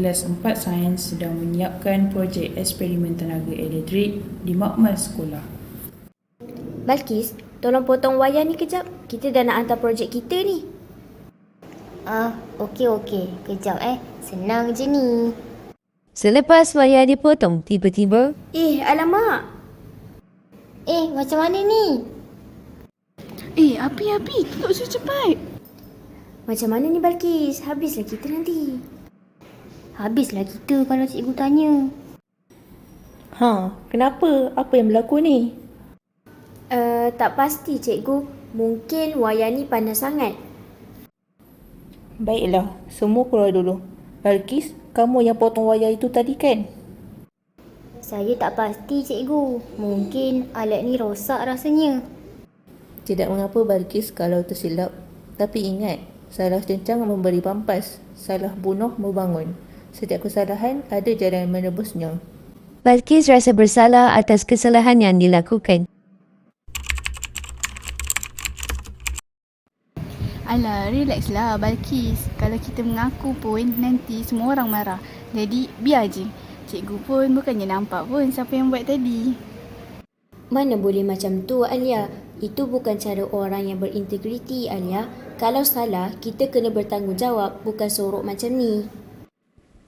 Kelas 4 sains sedang menyiapkan projek eksperimen tenaga elektrik di makmal sekolah. Balkis, tolong potong wayar ni kejap. Kita dah nak hantar projek kita ni. Ah, okey okey. Kejap eh. Senang je ni. Selepas wayar dipotong, tiba-tiba Eh, alamak. Eh, macam mana ni? Eh, api api, tutup susu cepat. Macam mana ni Balkis? Habislah kita nanti. Habislah kita kalau cikgu tanya. Ha, kenapa? Apa yang berlaku ni? Uh, tak pasti cikgu. Mungkin wayar ni panas sangat. Baiklah, semua keluar dulu. Balkis, kamu yang potong wayar itu tadi kan? Saya tak pasti cikgu. Mungkin alat ni rosak rasanya. Tidak mengapa Balkis kalau tersilap. Tapi ingat, salah cencang memberi pampas, salah bunuh membangun. Setiap kesalahan ada jalan menebusnya. Balkis rasa bersalah atas kesalahan yang dilakukan. Alah, relax lah Balkis. Kalau kita mengaku pun nanti semua orang marah. Jadi biar je. Cikgu pun bukannya nampak pun siapa yang buat tadi. Mana boleh macam tu Alia? Itu bukan cara orang yang berintegriti Alia. Kalau salah, kita kena bertanggungjawab bukan sorok macam ni.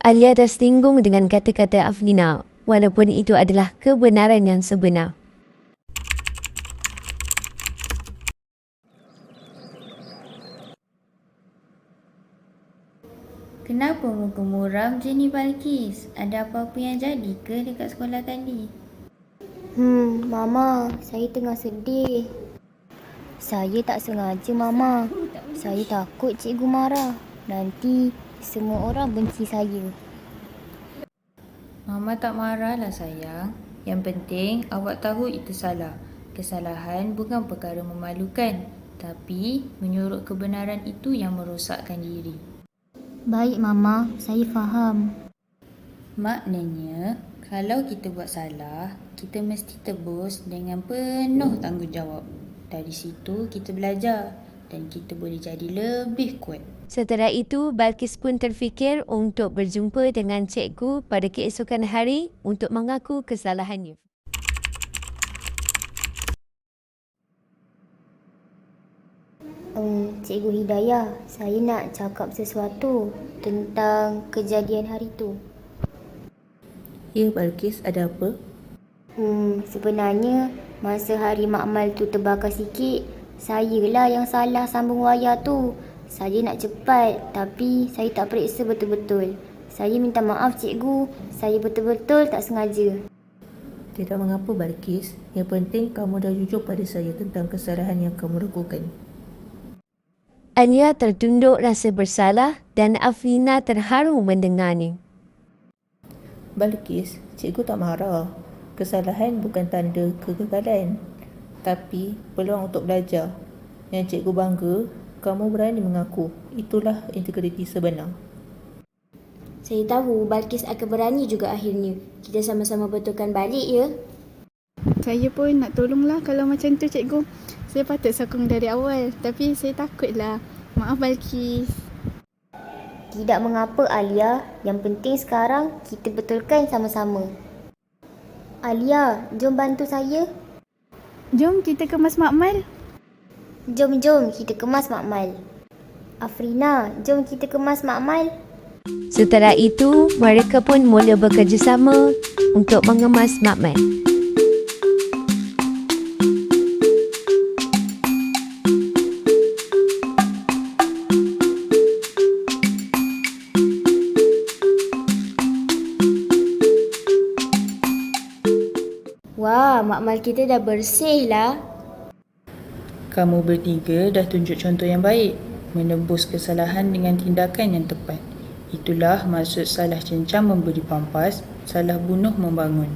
Alia tersinggung dengan kata-kata Aflina walaupun itu adalah kebenaran yang sebenar. Kenapa muka muram je ni Balkis? Ada apa-apa yang jadi ke dekat sekolah tadi? Hmm, Mama, saya tengah sedih. Saya tak sengaja, Mama. Saya takut cikgu marah. Nanti semua orang benci saya. Mama tak marahlah sayang. Yang penting awak tahu itu salah. Kesalahan bukan perkara memalukan. Tapi menyuruh kebenaran itu yang merosakkan diri. Baik, Mama. Saya faham. Maknanya, kalau kita buat salah, kita mesti tebus dengan penuh tanggungjawab. Dari situ kita belajar dan kita boleh jadi lebih kuat. Setelah itu, Balkis pun terfikir untuk berjumpa dengan cikgu pada keesokan hari untuk mengaku kesalahannya. Um, cikgu Hidayah, saya nak cakap sesuatu tentang kejadian hari tu. Ya Balkis, ada apa? Hmm, sebenarnya masa hari makmal tu terbakar sikit, sayalah yang salah sambung wayar tu. Saya nak cepat tapi saya tak periksa betul-betul. Saya minta maaf cikgu, saya betul-betul tak sengaja. Tidak mengapa Balkis. Yang penting kamu dah jujur pada saya tentang kesalahan yang kamu lakukan. Alia tertunduk rasa bersalah dan Aflina terharu mendengarnya. Balkis, cikgu tak marah. Kesalahan bukan tanda kegagalan. Tapi peluang untuk belajar. Yang cikgu bangga, kamu berani mengaku. Itulah integriti sebenar. Saya tahu Balkis akan berani juga akhirnya. Kita sama-sama betulkan balik ya. Saya pun nak tolonglah kalau macam tu cikgu. Saya patut sokong dari awal. Tapi saya takutlah. Maaf Balkis. Tidak mengapa Alia, yang penting sekarang kita betulkan sama-sama. Alia, jom bantu saya. Jom kita kemas makmal. Jom-jom kita kemas makmal. Afrina, jom kita kemas makmal. Setelah itu, mereka pun mula bekerjasama untuk mengemas makmal. Wah, makmal kita dah bersih lah. Kamu bertiga dah tunjuk contoh yang baik. Menebus kesalahan dengan tindakan yang tepat. Itulah maksud salah cencang memberi pampas, salah bunuh membangun.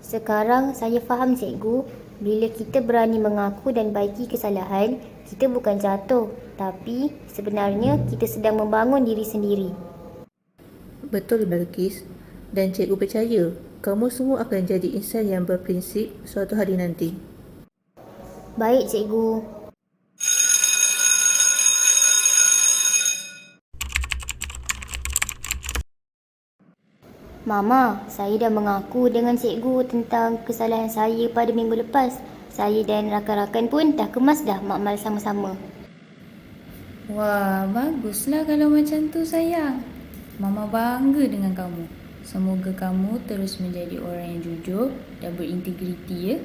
Sekarang saya faham cikgu, bila kita berani mengaku dan baiki kesalahan, kita bukan jatuh, tapi sebenarnya kita sedang membangun diri sendiri. Betul Balkis. Dan cikgu percaya, kamu semua akan jadi insan yang berprinsip suatu hari nanti. Baik, cikgu. Mama, saya dah mengaku dengan cikgu tentang kesalahan saya pada minggu lepas. Saya dan rakan-rakan pun dah kemas dah makmal sama-sama. Wah, baguslah kalau macam tu sayang. Mama bangga dengan kamu. Semoga kamu terus menjadi orang yang jujur dan berintegriti ya.